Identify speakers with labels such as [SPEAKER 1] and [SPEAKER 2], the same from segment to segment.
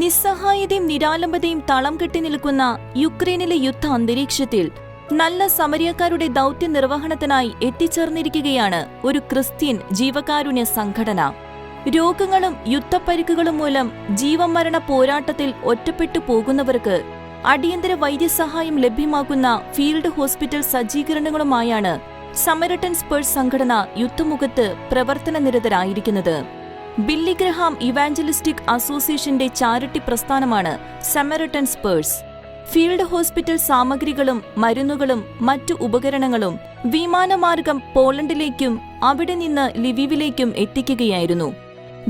[SPEAKER 1] നിസ്സഹായതയും നിരാലംബതയും തളം കെട്ടി നിൽക്കുന്ന യുക്രൈനിലെ യുദ്ധ അന്തരീക്ഷത്തിൽ നല്ല സമരിയക്കാരുടെ ദൗത്യ നിർവഹണത്തിനായി എത്തിച്ചേർന്നിരിക്കുകയാണ് ഒരു ക്രിസ്ത്യൻ ജീവകാരുണ്യ സംഘടന. രോഗങ്ങളും യുദ്ധപ്പരുക്കുകളും മൂലം ജീവമരണ പോരാട്ടത്തിൽ ഒറ്റപ്പെട്ടു പോകുന്നവർക്ക് അടിയന്തര വൈദ്യസഹായം ലഭ്യമാക്കുന്ന ഫീൽഡ് ഹോസ്പിറ്റൽ സജ്ജീകരണങ്ങളുമായാണ് സമരട്ടൻ സ്പേഴ്സ് സംഘടന യുദ്ധമുഖത്ത് പ്രവർത്തന നിരതരായിരിക്കുന്നത് ബില്ലി ഗ്രഹാം ഇവാഞ്ചലിസ്റ്റിക് അസോസിയേഷന്റെ ചാരിറ്റി പ്രസ്ഥാനമാണ് സമരട്ടൻ സ്പേഴ്സ്. ഫീൽഡ് ഹോസ്പിറ്റൽ സാമഗ്രികളും മരുന്നുകളും മറ്റു ഉപകരണങ്ങളും വിമാനമാർഗം പോളണ്ടിലേക്കും അവിടെ നിന്ന് ലിവിവിലേക്കും എത്തിക്കുകയായിരുന്നു.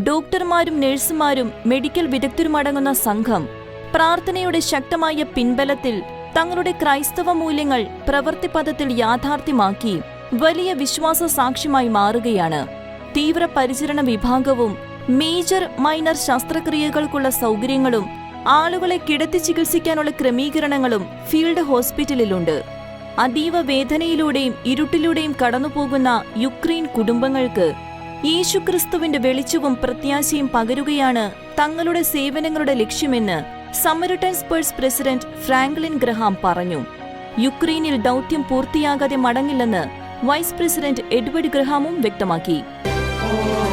[SPEAKER 1] ഡോക്ടർമാരും നഴ്സുമാരും മെഡിക്കൽ വിദഗ്ധരുമടങ്ങുന്ന സംഘം പ്രാർത്ഥനയുടെ ശക്തമായ പിൻബലത്തിൽ തങ്ങളുടെ ക്രൈസ്തവ മൂല്യങ്ങൾ പ്രവൃത്തിപഥത്തിൽ യാഥാർത്ഥ്യമാക്കി വലിയ വിശ്വാസ സാക്ഷ്യമായി മാറുകയാണ്. തീവ്ര പരിചരണ വിഭാഗവും മേജർ മൈനർ ശസ്ത്രക്രിയകൾക്കുള്ള സൗകര്യങ്ങളും ആളുകളെ കിടത്തി ചികിത്സിക്കാനുള്ള ക്രമീകരണങ്ങളും ഫീൽഡ് ഹോസ്പിറ്റലിലുണ്ട്. അതീവ വേദനയിലൂടെയും ഇരുട്ടിലൂടെയും കടന്നുപോകുന്ന യുക്രൈൻ കുടുംബങ്ങൾക്ക് യേശുക്രിസ്തുവിന്റെ വെളിച്ചവും പ്രത്യാശയും പകരുകയാണ് തങ്ങളുടെ സേവനങ്ങളുടെ ലക്ഷ്യമെന്ന് Samaritan's Purse president Franklin Graham പറഞ്ഞു. യുക്രൈനിൽ ദൗത്യം പൂർത്തിയാകാതെ മടങ്ങില്ലെന്ന് വൈസ് പ്രസിഡന്റ് എഡ്വേർഡ് ഗ്രഹാമും വ്യക്തമാക്കി. Lord.